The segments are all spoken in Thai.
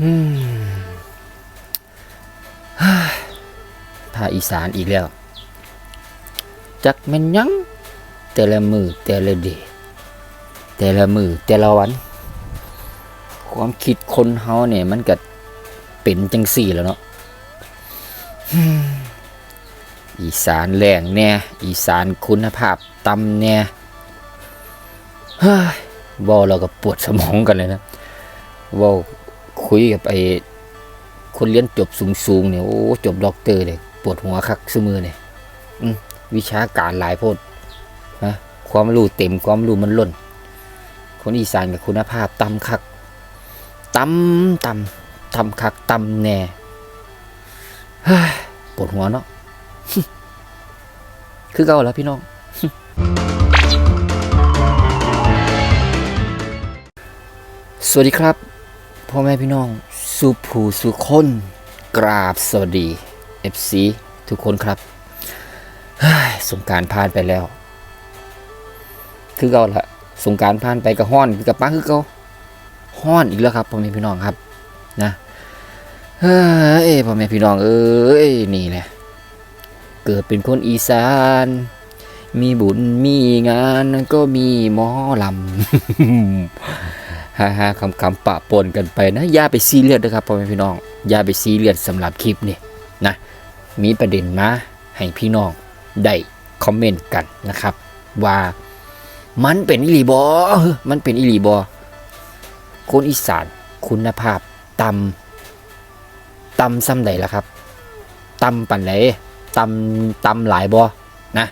อืมฮ่าภาคอีสานอีกแล้ว จักม่นยัง แต่ละมือแต่ละเดแต่ละมือแต่ละวัน ความคิดคนเฮาเนี่ย มันก็เป็นจังสี่แล้วเนาะอีสานแรงแน่อีสานคุณภาพต่ำแน่เฮ้ยเว่เราก็ปวดสมองกันเลยนะเว่ คุยกับไอ้คนเรียนจบสูงๆเนี่ยโอ้จบด็อกเตอร์เลยปวดหัวคักซมือเนี่ยวิชาการหลายโพดนะความรู้เต็มความรู้มันล้น คนอีสานกับคุณภาพต่ำคักต่ำต่ำต่ำคักต่ำแน่ปวดหัวเนาะคือเก่าแล้วพี่น้องสวัสดีครับ พ่อแม่พี่น้อง สุภูสุคนกราบสวัสดี FC ทุกคนครับสงการผ่านไปแล้ว คือเก่าละสงการผ่านไปกับห้อนกับป้าคือเก่าห้อนอีกแล้วครับพ่อแม่พี่น้องครับนะเฮ้ยพ่อแม่พี่น้องเอ้ยนี่แหละเกิดเป็นคนอีสาน มีบุญมีงานก็มีหมอลำ ฮ่าฮ่าคำคำปะปนกันไปนะอย่าไปซีเรียสนะครับพ่อแม่พี่น้องอย่าไปซีเรียสสำหรับคลิปนี่นะมีประเด็นมาให้พี่น้องได้คอมเมนต์กันนะครับ ว่ามันเป็นอิลีบอมันเป็นอิลีบอคนอีสานคุณภาพต่ำต่ำซ้ำใดล่ะครับต่ำปันไหนตำตำหลายบอนะ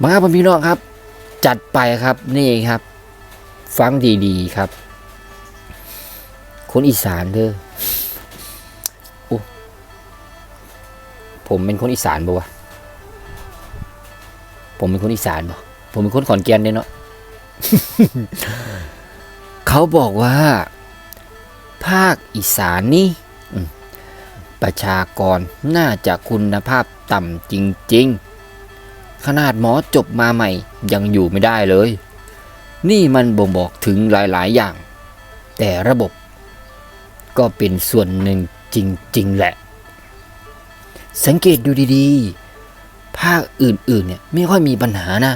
มาครับพี่น้องครับ จัดไปครับนี่ครับ ฟังดีๆครับ คนอีสานเด้อโอ้ผมเป็นคนอีสานบ่วะผมเป็นคนอีสานบ่ผมเป็นคนขอนแก่นเด้เนาะเขาบอกว่า ภาคอีสานนี่ประชากรน่าจะคุณภาพต่ำจริง ๆ ขนาดหมอจบมาใหม่ยังอยู่ไม่ได้เลย นี่มันบ่งบอกถึงหลาย ๆ อย่าง แต่ระบบก็เป็นส่วนหนึ่งจริง ๆ แหละ สังเกตดูดีๆ ภาคอื่น ๆ เนี่ยไม่ค่อยมีปัญหานะ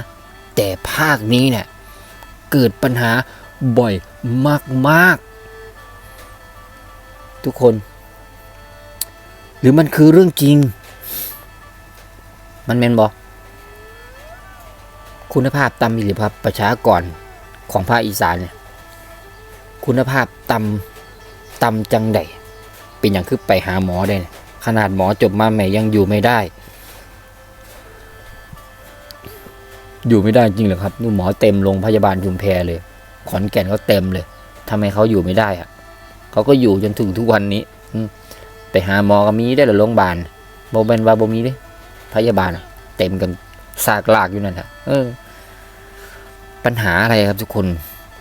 แต่ภาคนี้เนี่ยเกิดปัญหาบ่อยมาก ๆ ทุกคน หรือมันคือเรื่องจริง มันเมนบอกคุณภาพต่ำหรือภาพประชากร ของภาคอีสานเนี่ยคุณภาพต่ำต่ำจังใดเป็นอย่างคือไปหาหมอได้เนี่ยขนาดหมอจบมาใหม่ยังอยู่ไม่ได้ อยู่ไม่ได้จริงเหรอครับนู่นหมอเต็มโรงพยาบาลชุมแพเลย ขอนแก่นก็เต็มเลยทำไมเขาอยู่ไม่ได้อะเขาก็อยู่จนถึงทุกวันนี้ไปหาหมอก็มีได้หรือโรงพยาบาลโบเบนว่าโบมีเด้พยาบาลเต็มกันซากลากอยู่นั่นแหละเออ ปัญหาอะไรครับทุกคน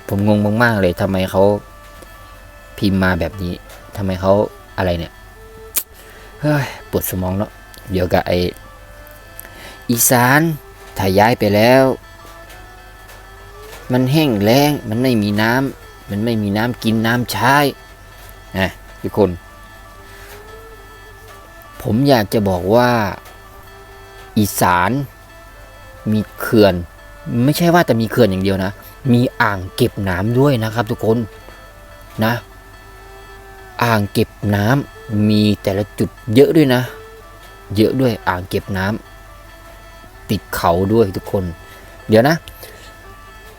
ผมงงมาก ๆ เลยทำไมเขาพิมพ์มาแบบนี้ทำไมเขาอะไรเนี่ย เฮ้ยปวดสมองเนาะเดี๋ยวกับไออีสานถ้าย้ายไปแล้ว มันแห้งแล้ง มันไม่มีน้ำมันไม่มีน้ำกินน้ำใช้นะทุกคน ผมอยากจะบอกว่า อีสานมีเขื่อน ไม่ใช่ว่าแต่มีเขื่อนอย่างเดียวนะ มีอ่างเก็บน้ำด้วยนะครับ ทุกคนนะ อ่างเก็บน้ำมีแต่ละจุดเยอะด้วยนะ เยอะด้วยอ่างเก็บน้ำติดเขาด้วยทุกคน เดี๋ยวนะ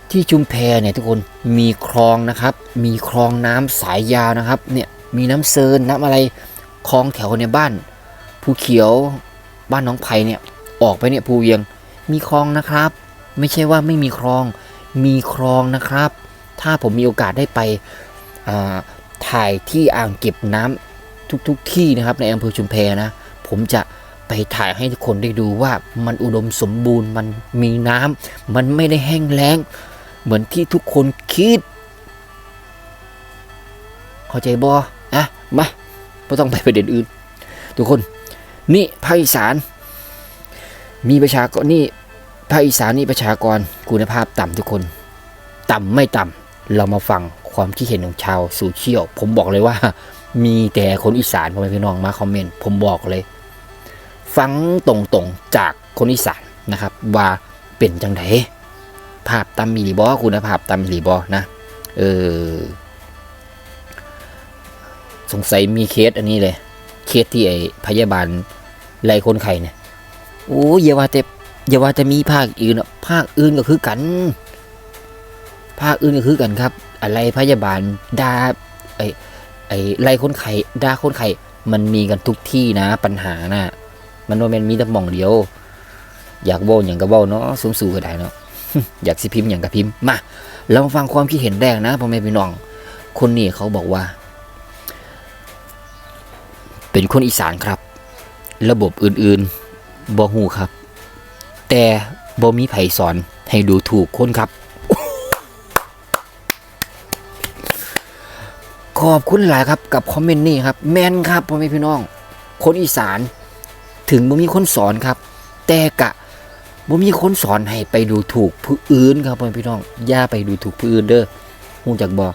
ที่ชุมแพเนี่ยทุกคนมีคลองนะครับ มีคลองน้ำสายยาวนะครับ เนี่ยมีน้ำเซินน้ำอะไรคลองแถวในบ้านภูเขียวบ้านน้องไผ่เนี่ยออกไปเนี่ยภูเวียงมีคลองนะครับ ไม่ใช่ว่าไม่มีคลองมีคลองนะครับ ถ้าผมมีโอกาสได้ไปถ่ายที่อ่างเก็บน้ำทุกๆทที่นะครับ ในอำเภอชุมแพนะ ผมจะไปถ่ายให้ทุกคนได้ดูว่ามันอุดมสมบูรณ์มันมีน้ำมันไม่ได้แห้งแล้ง เหมือนที่ทุกคนคิด เข้าใจบออะมาไม่ต้องไปประเด็นอื่น ทุกคน นี่ภาคอีสานมีประชากรนี่ ภาคอีสานนี่ประชากรคุณภาพต่ำทุกคน ต่ำไม่ต่ำเรามาฟังความคิดเห็นของชาวโซเชียลผมบอกเลยว่า มีแต่คนอีสานพ่อแม่พี่น้องมาคอมเมนต์ผมบอกเลย ฟังตรงๆจากคนอีสานนะครับ ว่าเป็นจังไดภาพตามมีหรือบอคุณภาพตามมีหรือบอนะเออสงสัยมีเคสอันนี้เลย เคสที่ไอพยาบาลไล่คนไข้เนี่ยโอ้ยอย่าวาแต่ อย่าว่าจะมีภาคอื่นอะภาคอื่นก็คือกัน ภาคอื่นก็คือกันครับ อะไรพยาบาลดาไอไอไล่คนไข้ดาคนไข้มันมีกันทุกที่นะ ปัญหานะมันว่าแมันมีแต่หมองเดียว อยากเว่าอย่างก็เว่าเนาะสูงสูก็ได้เนาะอยากสิพิมพ์อย่างก็พิมพ์มาเรามาฟังความคิดเห็นแรกนะพ่อแม่พี่น้อง คนนี้เขาบอกว่า เป็นคนอีสานครับ ระบบอื่นๆบ่ฮู้ครับ แต่บ่มีไผสอนให้ดูถูกคนครับ ขอบคุณหลายครับกับคอมเมนต์นี้ครับ แมนครับพ่อแม่พี่น้อง คนอีสานถึงบ่มีคนสอนครับ แต่กะบ่มีคนสอนให้ไปดูถูกผู้อื่นครับพ่อแม่พี่น้องอย่าไปดูถูกผู้อื่นเด้อฮู้จักบ่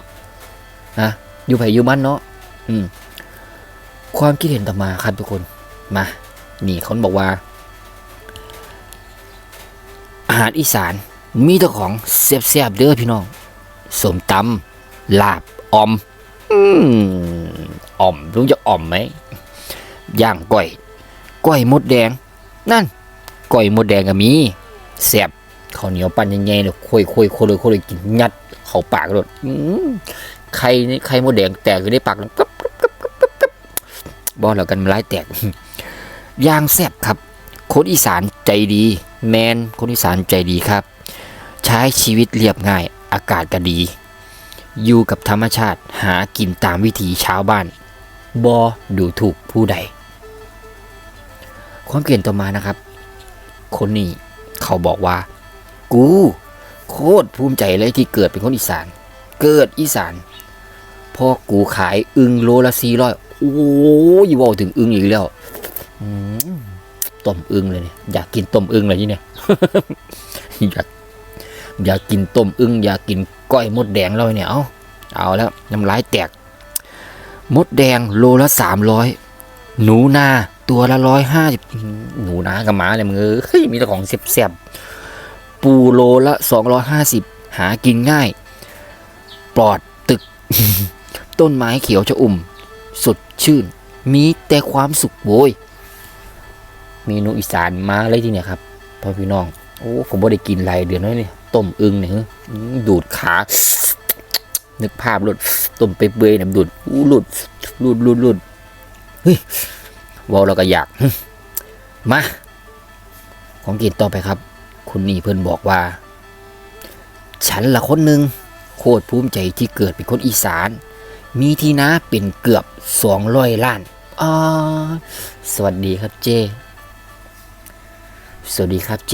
นะอยู่ไผอยู่มันเนาะอืมความคิดเห็นต่อมาครับทุกคนมา นี่เขาบอกว่า อาหารอีสานมีแต่ของแซ่บๆเด้อพี่น้องสมตำลาบอมอืมอ่อมรู้จะอ่อมไหมย่างก้อยก้อยมดแดง นั่นก้อยมดแดงก็มีแซ่บข้าวเหนียวปั้นใหญ่ๆเลยคุยคุยคุยเลยคุยเลยกินยัดเข้าปากเลยไข่นี่ไข่มดแดงแตกอยู่ในปากเลยกับบอแล้วกันมันร้ายแตกย่างแซ่บครับคนอีสานใจดี แมนคนอีสานใจดีครับ ใช้ชีวิตเรียบง่ายอากาศก็ดี อยู่กับธรรมชาติหากินตามวิถีชาวบ้านบอดูถูกผู้ใด ความเปลี่ยนต่อมานะครับ คนนี้เขาบอกว่า กู โคตรภูมิใจเลยที่เกิดเป็นคนอีสาน เกิดอีสานพ่อกูขายอึงโลละสี่ร้อยโอ้ยว่าถึงอึงอีกแล้ว ต้มอึงเลยเนี่ยอยากกินต้มอึงเลยนี่เนี่ยอยากอยากกินต้มอึงอยากกินก้อยมดแดงแล้วเนี่ยเอาเอาแล้วน้ำลายแตก มดแดงโลละสามร้อยหนูนาตัวละร้อยห้าสิบหนูนากับหมาเลยมึงเอ้ยมีแต่ของแซ่บๆปูโลละสองร้อยห้าสิบหากินง่าย ปลอดตึก ต้นไม้เขียวชอุ่ม สดชื่น มีแต่ความสุขโวย เมนูอีสานมาเลยที่เนี่ยครับพ่อพี่น้องโอ้ผมบ่ได้กินไรเดือนน้นี่ต้มอึงเนี่ยดูดขานึกภาพหลุดต้มไปเปื่อยเนี่ยดูดอู้หลุดหลุดหลุดหลุดเฮ้ยวอลเราก็อยากมาของกินต่อไปครับ คุณนี่เพื่อนบอกว่า ฉันละคนหนึ่งโคตรภูมิใจที่เกิดเป็นคนอีสาน มีที่นาเป็นเกือบสองร้อยล้านอ่าสวัสดีครับเจ สวัสดีครับเจ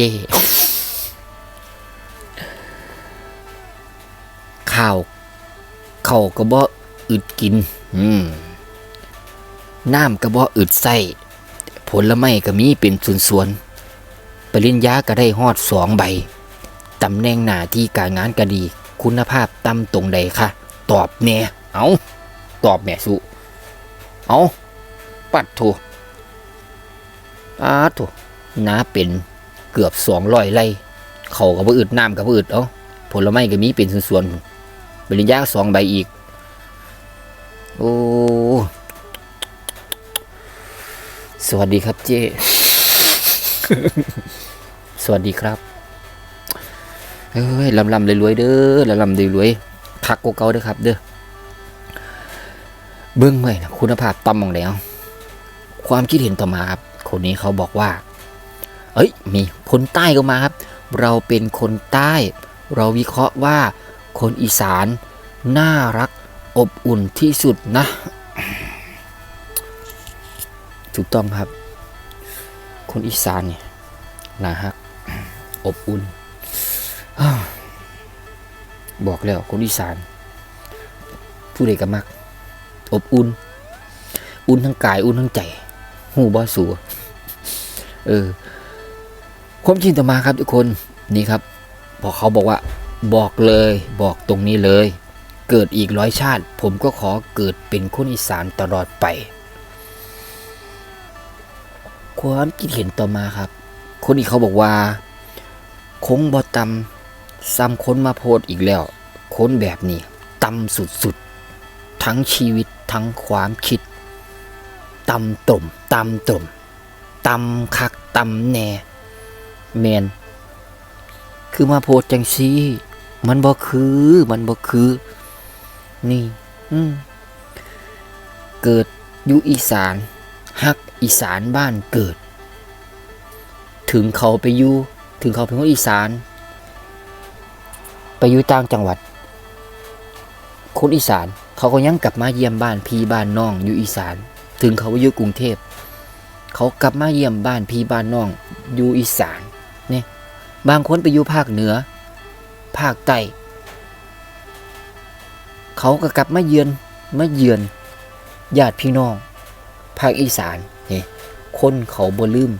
ข้าวข้าวกระบอกอึดกิน อืมน้ำกระบอกอึดใส่ผลไม้ก็มีเป็นส่วนๆปริญญาก็ได้ฮอดสองใบตำแหน่งหน้าที่การงานก็ดี คุณภาพต่ำตรงใดคะตอบแน่เอาตอบแม่สุเอาปัดโถอาโถ น้าเป็นเกือบสองร้อยไร่เขากับพือึดน้ำกับพือึดเอาผลไม้ก็มีเป็นส่วนๆปริญญาสองใบอีก โอ้สวัสดีครับเจ้สวัสดีครับเอ้ยลำลำเลยรวยเด้อลำลำเลยรวยๆคักโกเกาเด้อครับ เด้อเบื้องเมื่อยนะคุณภาพต่ำมองแล้ว ความคิดเห็นต่อมาครับคนนี้เขาบอกว่า เอ้ยมีคนใต้ก็มาครับ เราเป็นคนใต้ เราวิเคราะห์ว่าคนอีสานน่ารักอบอุ่นที่สุดนะ ถูกต้องครับ คนอีสานเนี่ยน่าฮักอบอุ่น บอกแล้วคนอีสาน ผู้ใดก็มัก อบอุ่น อุ่นทั้งกาย อุ่นทั้งใจ หูบ่สัวเออ ความจริงต่อมาครับทุกคนนี่ครับพอเขาบอกว่าบอกเลยบอกตรงนี้เลย เกิดอีกร้อยชาติ ผมก็ขอเกิดเป็นคนอีสานตลอดไป ความคิดเห็นต่อมาครับ คนนี้เขาบอกว่า คงบอตำซ้ำค้นมาโพดอีกแล้ว ค้นแบบนี้ตำสุดๆ ทั้งชีวิตทั้งความคิดตำต่มตำต่มตำคักตำแหน่ แมนคือมาโพดจังซี่ มันบ่คือ มันบ่คือ นี่ อืมเกิดอยู่อีสานฮักอีสานบ้านเกิด ถึงเขาไปอยู่ถึงเขาเป็นคนอีสาน ไปอยู่ต่างจังหวัด คนอีสาน เขาก็ยังกลับมาเยี่ยมบ้านพี่บ้านน้องอยู่อีสาน ถึงเขาไปอยู่กรุงเทพ เขากลับมาเยี่ยมบ้านพี่บ้านน้องอยู่อีสาน บางคนไปอยู่ภาคเหนือ ภาคใต้เขาก็กลับมาเยือนมาเยือนญาติพี่น้อง ภาคอีสานนี่คนเขาบ่ลืม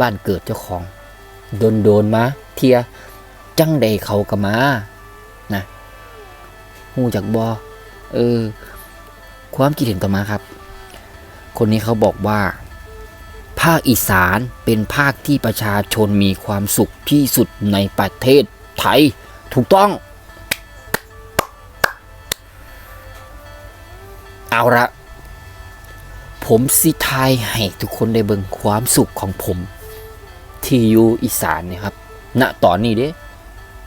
บ้านเกิดเจ้าของ โดนโดนมา เทียจังใดเขาก็มานะหูจากบอเออ ความคิดเห็นต่อมาครับ คนนี้เขาบอกว่า ภาคอีสานเป็นภาคที่ประชาชนมีความสุขที่สุดในประเทศไทย ถูกต้อง เอาละผมสิทายให้ทุกคนได้เบิ่งความสุขของผม ที่อยู่อีสานเนี่ยครับ ณตอนนี้เด้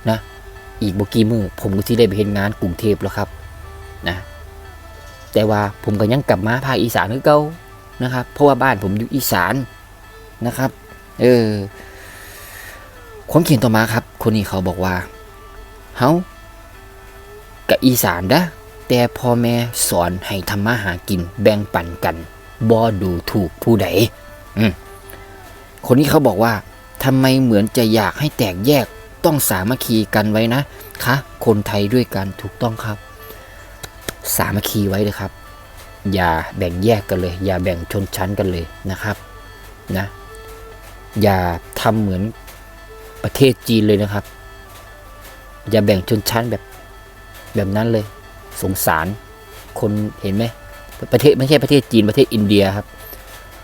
นะ อีกบกี่มือผมก็ที่ได้ไปเห็นงานกรุงเทพแล้วครับนะ แต่ว่าผมก็ยังกลับมาภาคอีสานคือเก่า นะครับ เพราะว่าบ้านผมอยู่อีสานนะครับ เออความเขียนต่อมาครับ คนนี้เขาบอกว่าเฮากับอีสานเด้อแต่พ่อแม่สอนให้ทำมาหากินแบ่งปันกันบ่ดูถูกผู้ใดอืมคนนี้เขาบอกว่าทำไมเหมือนจะอยากให้แตกแยกต้องสามัคคีกันไว้นะคะ คนไทยด้วยกันถูกต้องครับ สามัคคีไว้เลยครับ อย่าแบ่งแยกกันเลย อย่าแบ่งชนชั้นกันเลยนะครับนะอย่าทำเหมือนประเทศจีนเลยนะครับ อย่าแบ่งชนชั้นแบบแบบนั้นเลย สงสารคนเห็นไหมประเทศไม่ใช่ประเทศจีนประเทศอินเดียครับ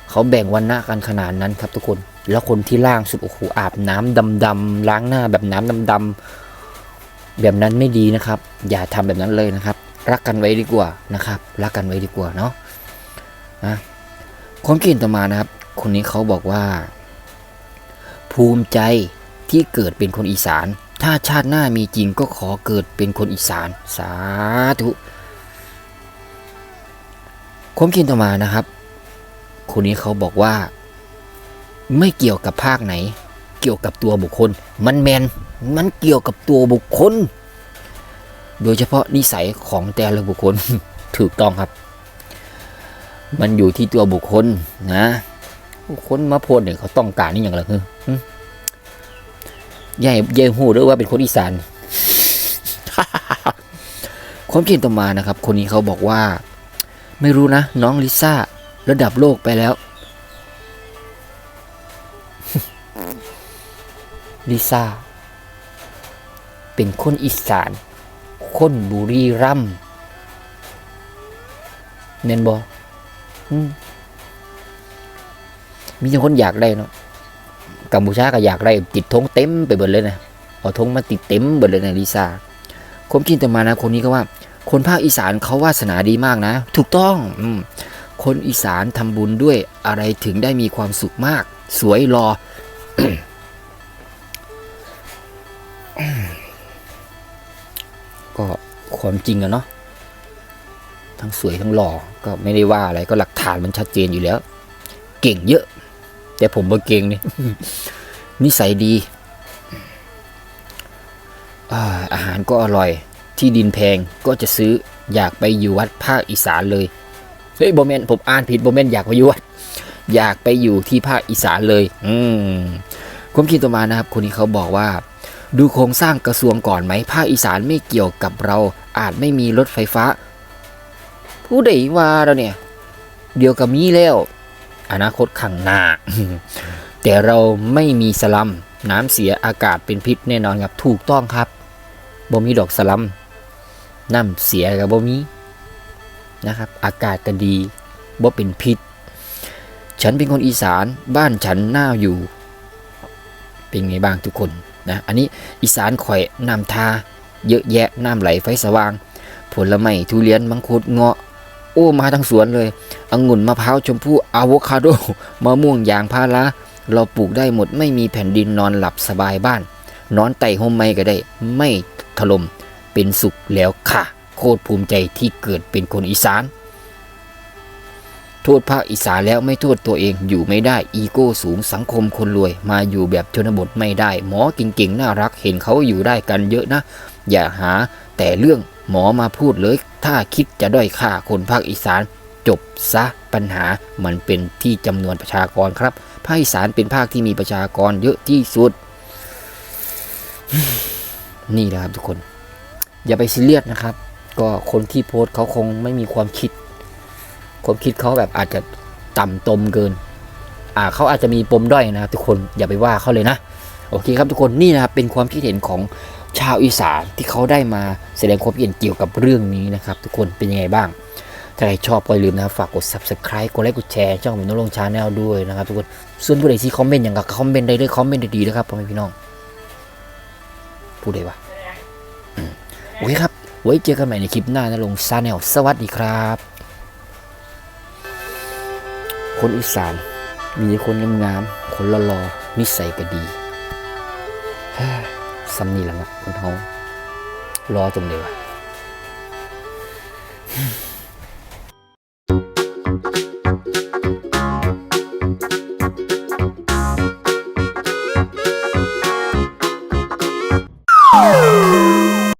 เขาแบ่งวันหน้ากันขนาดนั้นครับทุกคนแล้วคนที่ล่างสุดโอ้โหอาบน้ำดำๆล้างหน้าแบบน้ำดำๆแบบนั้นไม่ดีนะครับ อย่าทำแบบนั้นเลยนะครับ รักกันไว้ดีกว่านะครับ รักกันไว้ดีกว่าเนาะนะความคิดเห็นต่อมานะครับ คนนี้เขาบอกว่า ภูมิใจที่เกิดเป็นคนอีสาน ถ้าชาติหน้ามีจริงก็ขอเกิดเป็นคนอีสาน สาธุความคิดต่อมานะครับ คนนี้เขาบอกว่า ไม่เกี่ยวกับภาคไหน เกี่ยวกับตัวบุคคล มันแมนมันเกี่ยวกับตัวบุคคล โดยเฉพาะนิสัยของแต่ละบุคคลถูกต้องครับ มันอยู่ที่ตัวบุคคลนะคนมาโพดเนี่ยเขาต้องการนี่อย่างไรคือใหญ่ใหญ่หูหรือว่าเป็นคนอีสานความคิดต่อมานะครับ คนนี้เขาบอกว่า ไม่รู้นะ น้องลิซ่าระดับโลกไปแล้วลิซ่าเป็นคนอีสาน คนบุรีรัมย์เมนบอมมีแต่คนอยากได้เนาะกัมพูชาก็อยากได้ติดธงเต็มไปหมดเลยนะเอาธงมาติดเต็มหมดเลยนะลิซ่าความคิดต่มานะคนนี้ก็ว่า คนภาคอีสานเขาวาสนาดีมากนะ ถูกต้องอคนอีสานทำบุญด้วยอะไรถึงได้มีความสุขมาก สวยรอ ความจริงอะเนาะทั้งสวยทั้งหล่อก็ไม่ได้ว่าอะไรก็หลักฐานมันชัดเจนอยู่แล้ว เก่งเยอะ แต่ผมบ่เก่งนี่นิสัยดีอาหารก็อร่อย ที่ดินแพงก็จะซื้ออยากไปอยู่วัดภาคอีสานเลยเฮ้ยโบเมนผมอ่านผิดโบเมนอยากไปอยู่วัดอยากไปอยู่ที่ภาคอีสานเลย อืมความคิดต่อมานะครับ คนนี้เขาบอกว่า ดูโครงสร้างกระทรวงก่อนไหมภาคอีสานไม่เกี่ยวกับเรา อาจไม่มีรถไฟฟ้า ผู้ใดว่าเราเนี่ย เดียวกับมีแล้ว อนาคตข้างหน้า แต่เราไม่มีสลัม น้ำเสียอากาศเป็นพิษแน่นอนครับถูกต้องครับบ่มีดอกสลัมน้ำเสียกับบ่มีนะครับ อากาศก็ดีบ่เป็นพิษ ฉันเป็นคนอีสานบ้านฉันน่าอยู่ เป็นไงบ้างทุกคน นะอันนี้อีสานข่อยน้ำทาเยอะแยะน้ำไหลไฟสว่าง ผลไม้ทุเรียนมังคุดเงาะ โอ้มาทั้งสวนเลยองุ่นมะพร้าวชมพู่อะโวคาโดมะม่วงยางพาราเราปลูกได้หมดไม่มีแผ่นดินนอนหลับสบายบ้าน นอนไต่ห่มไม้ก็ได้ ไม่ถล่มเป็นสุขแล้วค่ะ โคตรภูมิใจที่เกิดเป็นคนอีสาน โทษภาคอีสานแล้วไม่โทษตัวเองอยู่ไม่ได้อีโก้สูงสังคมคนรวย มาอยู่แบบชนบทไม่ได้ หมอเก่งๆน่ารักเห็นเขาอยู่ได้กันเยอะนะ อย่าหาแต่เรื่องหมอมาพูดเลย ถ้าคิดจะด้อยค่าคนภาคอีสาน จบซะปัญหามันเป็นที่จำนวนประชากรครับ ภาคอีสานเป็นภาคที่มีประชากรเยอะที่สุด นี่แหละครับทุกคน อย่าไปซีเรียสนะครับ ก็คนที่โพสต์เขาคงไม่มีความคิด ความคิดเขาแบบอาจจะต่ำตมเกิน อ่าเขาอาจจะมีปมด้อยนะครับทุกคนอย่าไปว่าเขาเลยนะ โอเคครับทุกคนนี่นะครับเป็นความคิดเห็นของชาวอีสานที่เขาได้มาแสดงความคิดเห็นเกี่ยวกับเรื่องนี้นะครับ ทุกคนเป็นยังไงบ้าง ถ้าใครชอบก็อย่าลืมนะครับฝากกด subscribe กดไลค์กดแชร์ช่องผมนรงชาแนลด้วยนะครับทุกคนส่วนผู้ใดที่คอมเมนต์อย่างกับคอมเมนต์ได้เลยคอมเมนต์ดีๆนะครับพ่อแม่พี่น้องพูดได้ปะโอเคครับ ไว้เจอกันใหม่ในคลิปหน้านะลงชาแนลสวัสดีครับ คนอีสาน มีคนงามๆคนหล่อๆนิสัยก็ดีฮ้ยซ้ำนี่แหละเนาะคนเฮารอจนเลยวะ